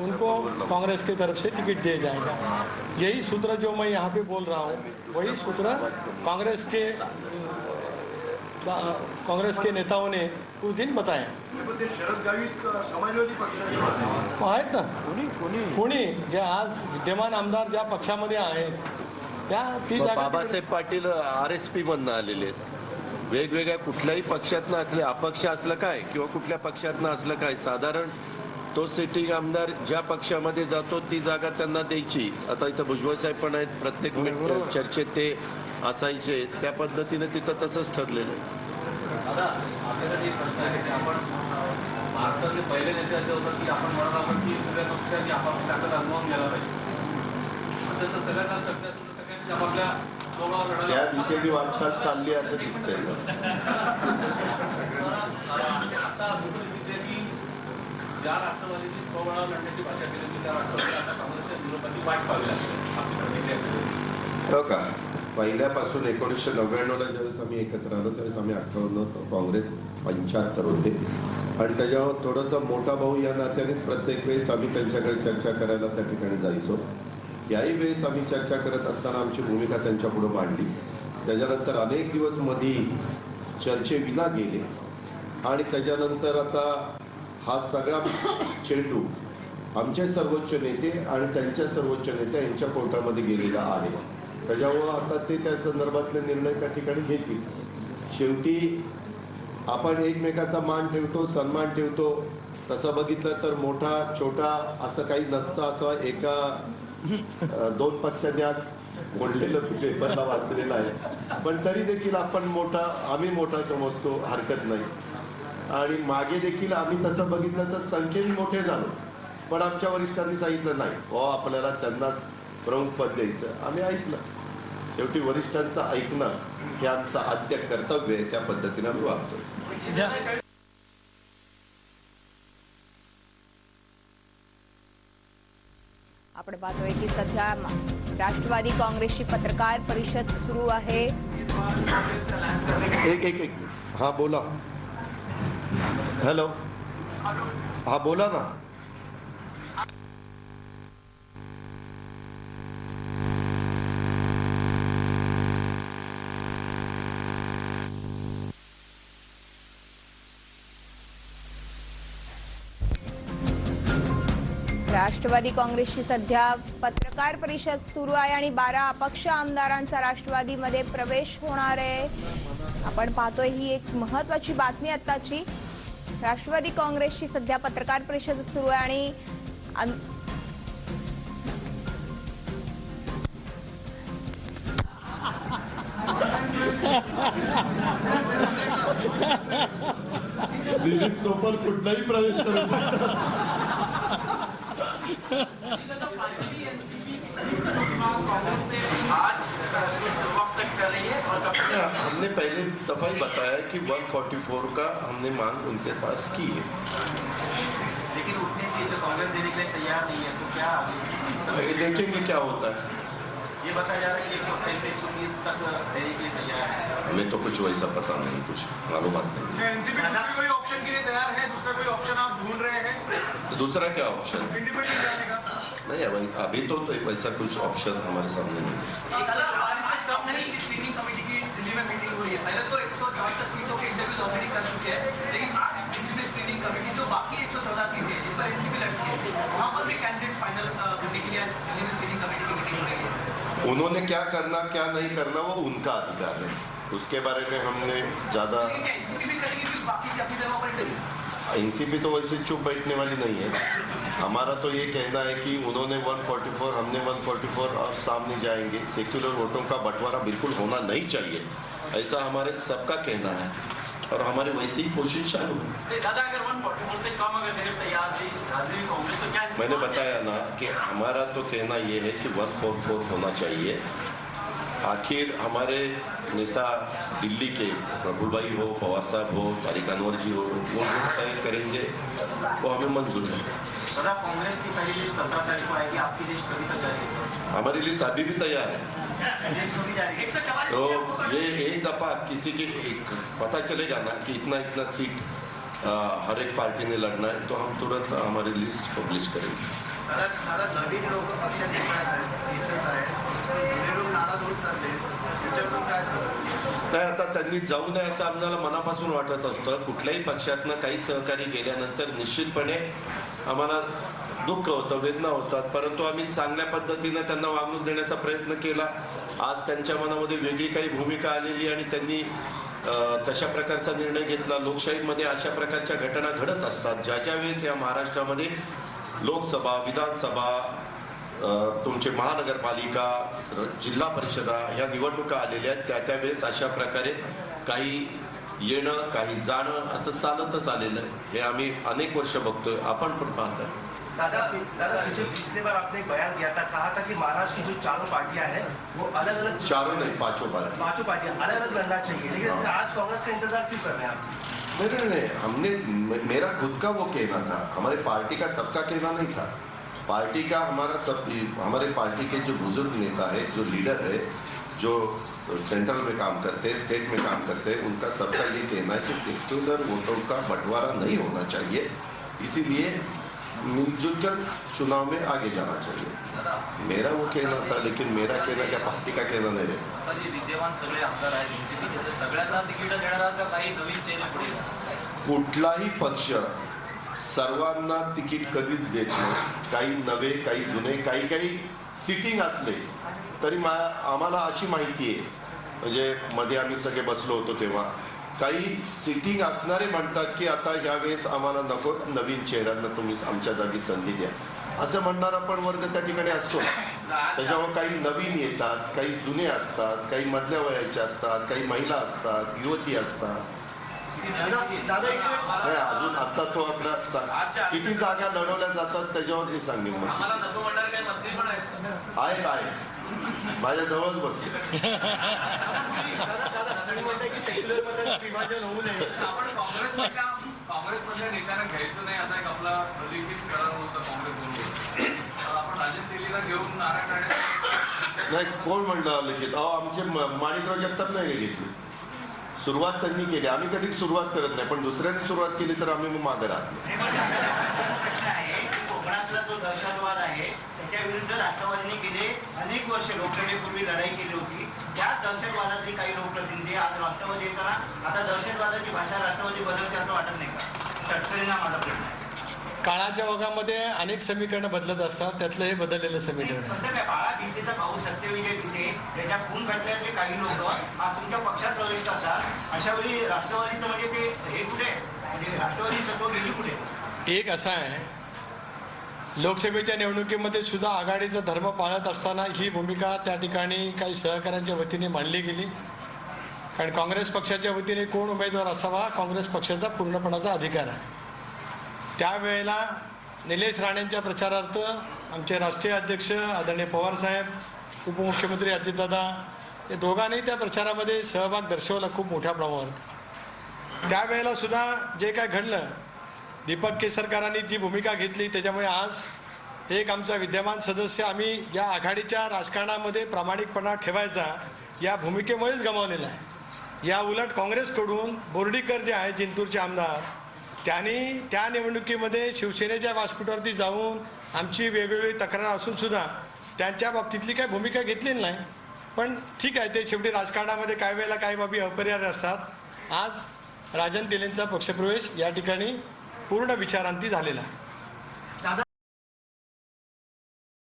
उनको कांग्रेस की तरफ से टिकट दिया जाएगा। यही सूत्र जो मैं यहाँ पे बोल रहा हूँ वही सूत्र कांग्रेस के कांग्रेस के नेताओं ने उस दिन बताया. आहेत ना? कोणी? जे आज विद्यमान आमदार ज्या पक्षामध्ये आहेत त्या ती Babasaheb Patil R S P मधनं आलेले आहेत. वेगवेगळ्या कुठल्याही पक्षातनं असले अपक्ष असलं काय किंवा कुठल्या पक्षातनं असलं काय साधारण तो सिटिंग आमदार ज्या पक्षामध्ये जातो ती जागा त्यांना द्यायची. आता इथं भुजबळ साहेब पण आहेत प्रत्येक मिनिट चर्चेत ते असायचे. त्या पद्धतीने तिथं तसंच ठरलेलं. आहे. त्या दिशेने वाटचाल चालली असं दिसतंय. ज्या राष्ट्रवादीची स्वबळावर लढण्याची भाषा केली होती त्या राष्ट्रवादी आता काँग्रेसच्या विरोधाची वाट पाहावी लागते प्रतिक्रिया हो का? पहिल्यापासून एकोणीसशे नव्याण्णवला ज्यावेळेस आम्ही एकत्र आलो त्यावेळेस आम्ही अठ्ठावन्न काँग्रेस पंच्याहत्तर होते. आणि त्याच्यावर थोडंसं मोठा भाऊ या नात्यानेच प्रत्येक वेळेस आम्ही त्यांच्याकडे चर्चा करायला त्या ठिकाणी जायचो. याही वेळेस आम्ही चर्चा करत असताना आमची भूमिका त्यांच्यापुढे मांडली. त्याच्यानंतर अनेक दिवस मधी चर्चेविना गेले. आणि त्याच्यानंतर आता हा सगळा चेंडू आमचे सर्वोच्च नेते आणि त्यांच्या सर्वोच्च नेत्या यांच्या कोर्टामध्ये गेलेला आहे. त्याच्यामुळं आता ते त्या संदर्भातले निर्णय त्या ठिकाणी घेतील. शेवटी आपण एकमेकाचा मान ठेवतो सन्मान ठेवतो. तसं बघितलं तर मोठा छोटा असं काही नसतं. असं एका दोन पक्षांनी आज बोललेलं पेपरला वाचलेलं आहे. पण तरी देखील आपण मोठा आम्ही मोठा समजतो हरकत नाही. आणि मागे देखील आम्ही तसं बघितलं तर संख्येने मोठे झालो. पण आमच्या वरिष्ठांनी सांगितलं नाही. हो आपल्याला त्यांनाच प्रमुख पद द्यायचं. आम्ही ऐकलं. शेवटी वरिष्ठांचं ऐकणं हे आमचं आद्य कर्तव्य आहे त्या पद्धतीने आम्ही वागतो आपण पाहतोय की सध्या राष्ट्रवादी काँग्रेसची पत्रकार परिषद सुरू आहे. एक एक एक. हा बोला. हॅलो हा बोला ना. राष्ट्रवादी काँग्रेसची सध्या पत्रकार परिषद सुरू आहे आणि बारा अपक्ष आमदारांचा राष्ट्रवादीमध्ये प्रवेश होणार आहे. आपण पाहतोय ही एक महत्वाची बातमी आत्ताची. राष्ट्रवादी काँग्रेसची सध्या पत्रकार परिषद सुरू आहे आणि दिलीप सोपल कुठलाही प्रवेश करू शकतो. हमने पहले दफ़ा ही बताया कि 144 का हमने मांग उनके पास की है। लेकिन उतनी चीज़ कांग्रेस देने के लिए तैयार नहीं है तो क्या आगे देखेंगे क्या होता है। ये बताया जा रहा है कि एक से बीस तक देने के लिए तैयार है। हमें तो कुछ वैसा पता नहीं कुछ मालूम नहीं। कोई ऑप्शन के लिए तैयार है दूसरा कोई ऑप्शन आप ढूंढ रहे हैं? तो दूसरा क्या ऑप्शन इंडिपेंडेंट जाने का। नहीं अभी अभी तो, तो वैसा कुछ ऑप्शन हमारे सामने नहीं है स्क्रीनिंग कमेटी की दिल्ली में मीटिंग हुई है पहले तो एक सौ चौहत्तर सीटों के इंटरव्यूज़ ऑलरेडी कर चुके हैं लेकिन आज दिल्ली में स्क्रीनिंग कमेटी जो बाकी एक सौ चौदह सीटें हैं जिस पर एनसीपी लड़की है वहाँ पर भी कैंडिडेट फाइनल होने के लिए आज दिल्ली में स्क्रीनिंग कमेटी की मीटिंग हो रही है उन्होंने क्या करना, क्या नहीं करना, वो उनका अधिकार है। उसके बारे में हमने ज़्यादा एनसीपी तो वैसे चुप बैठने वाली नहीं है। हमारा तो ये कहना है कि उन्होंने 144 हमने 144 और सामने जाएँगे। सेक्युलर वोटों का बंटवारा बिल्कुल होना नहीं चाहिए। ऐसा हमारे सबका कहना है। और हमारे वैसी ही कोशिश चालू है राजनीतिक कांग्रेस तो क्या मैंने बताया ना कि हमारा तो कहना ये है कि 144 होना चाहिए। आखिर हमारे नेता दिल्ली के प्रफुल भाई हो पवार साहब हो तारिक अनवर जी हो वो जो तय करेंगे वो हमें मंजूर है। कांग्रेस की पहली लिस्ट सत्रह तारीख को आएगी आपकी लिस्ट कभी तक जाएगी? हमारी लिस्ट अभी भी तैयार है। तो ये एक दफ़ा किसी के एक पता चलेगा ना कि इतना इतना सीट हर एक पार्टी ने लड़ना है तो हम तुरंत हमारी लिस्ट पब्लिश करेंगे? नाही आता त्यांनी जाऊ नये असं आम्हाला मनापासून वाटत असतं. कुठल्याही पक्षातनं काही सहकारी गेल्यानंतर निश्चितपणे आम्हाला दुःख होतं वेदना होतात. परंतु आम्ही चांगल्या पद्धतीनं त्यांना वागणूक देण्याचा प्रयत्न केला. आज त्यांच्या मनामध्ये वेगळी काही भूमिका आलेली आणि त्यांनी तशा प्रकारचा निर्णय घेतला लोकशाहीमध्ये अशा प्रकारच्या घटना घडत असतात ज्या ज्या वेळेस या महाराष्ट्रामध्ये लोकसभा विधानसभा तुमचे महानगरपालिका जिल्हा परिषदा ह्या निवडणुका आलेल्या आहेत त्या त्यावेळेस अशा प्रकारे काही येणं काही जाणं असं चालतच आलेलं आहे. हे आम्ही अनेक वर्ष बघतोय आपण पण पाहतोय. दादा दादा पीछे पिछले बार आपने एक बयान किया था कहा था कि महाराष्ट्र की जो चारों पार्टियाँ हैं वो अलग अलग चारों नहीं पाँचों पार्टी। पाँचों पार्टियाँ अलग अलग लड़ना चाहिए। लेकिन आज कांग्रेस का इंतज़ार क्यों कर रहे हैं आप? नहीं नहीं नहीं हमने मेरा खुद का वो कहना था। हमारे पार्टी का सबका कहना नहीं था। पार्टी का हमारा सब हमारे पार्टी के जो बुज़ुर्ग नेता है जो लीडर है जो सेंट्रल में काम करते हैं स्टेट में काम करते हैं उनका सबका ये कहना है कि सेक्युलर वोटों का बंटवारा नहीं होना चाहिए। इसीलिए मिलजुल कर चुनाव में आगे जाना चाहिए। मेरा वो कहना था लेकिन मेरा कहना क्या पार्टी का कहना नहीं है? कुठलाही पक्ष सर्वांना तिकीट कधीच देत नाही. काही नवे काही जुने काही काही सिटिंग असले तरी मा आम्हाला अशी माहिती आहे. म्हणजे मध्ये आम्ही सगळे बसलो होतो तेव्हा. काही सिटिंग असणारे म्हणतात की आता ह्या वेळेस आम्हाला नको नवीन चेहऱ्यांना तुम्ही आमच्या जागी संधी द्या. असं म्हणणारा पण वर्ग त्या ठिकाणी असतो. त्याच्यामुळे काही नवीन येतात काही जुने असतात काही मधल्या वयाचे असतात काही महिला असतात युवती असतात. नाही अजून आता तो आपला किती जागा लढवल्या जातात त्याच्यावर मी सांगेन आहेत आहेत. माझ्या जवळच बसले. काँग्रेसमधल्या नेत्यांना घ्यायचं नाही एक आपला लिखित करार होता काँग्रेस बरोबर आपण राजन दिल्लीला घेऊन नारायण राणे नाही कोण म्हणलं लिखित? अहो आमचे माणिकराव जगताप नाही घेतली सुरुवात त्यांनी केली. आम्ही कधी सुरुवात करत नाही पण दुसऱ्यांनी सुरुवात केली तर आम्ही मग मागे राहतो. कोकणातला जो दहशतवाद आहे त्याच्या विरुद्ध राष्ट्रवादीने गेले अनेक वर्ष लोकसभेपूर्वी लढाई केली होती. त्या दहशतवादातले काही लोकप्रतिनिधी आज राष्ट्रवादी येताना. आता दहशतवादाची भाषा राष्ट्रवादी बदलते असं वाटत नाही का? तटकरींना माझा प्रश्न आहे. काळाच्या ओघामध्ये अनेक समीकरणं बदलत असतात त्यातलं हे बदललेलं समीकरण कसं काय? बाळा भिसेचा भाऊ सत्यविजय भिसे त्याच्या खून खटल्यातले काही लोक आज तुमच्या पक्षात प्रवेश करतात. अशा वेळी राष्ट्रवादीचं म्हणजे ते हे कुठे? म्हणजे राष्ट्रवादी तत्व गेली कुठे? एक असा आहे लोकसभेच्या निवडणुकीमध्ये सुद्धा आघाडीचा धर्म पाळत असताना ही भूमिका त्या ठिकाणी काही सहकाऱ्यांच्या वतीने मांडली गेली. कारण काँग्रेस पक्षाच्या वतीने कोण उमेदवार असावा काँग्रेस पक्षाचा पूर्णपणाचा अधिकार आहे. त्यावेळेला निलेश राणेंच्या प्रचारार्थ आमचे राष्ट्रीय अध्यक्ष आदरणीय पवारसाहेब उपमुख्यमंत्री अजितदादा या दोघांनी त्या प्रचारामध्ये सहभाग दर्शवला खूप मोठ्या प्रमाणात. त्यावेळेला सुद्धा जे काय घडलं दीपक केसरकरांनी जी भूमिका घेतली त्याच्यामुळे आज एक आमचा विद्यमान सदस्य आम्ही या आघाडीच्या राजकारणामध्ये प्रामाणिकपणा ठेवायचा या भूमिकेमुळेच गमावलेला आहे. या उलट काँग्रेसकडून बोर्डीकर जे आहे जिंतूरचे आमदार त्यांनी त्या निवडणुकीमध्ये शिवसेनेच्या व्यासपीठावरती जाऊन आमची वेगवेगळी तक्रार असून सुद्धा त्यांच्या बाबतीतली काही भूमिका घेतलेली नाही. पण ठीक आहे ते शेवटी राजकारणामध्ये काही वेळेला काही बाबी अपरिहार्य असतात. आज राजन तेलेंचा पक्षप्रवेश या ठिकाणी पूर्ण विचारांती झालेला आहे.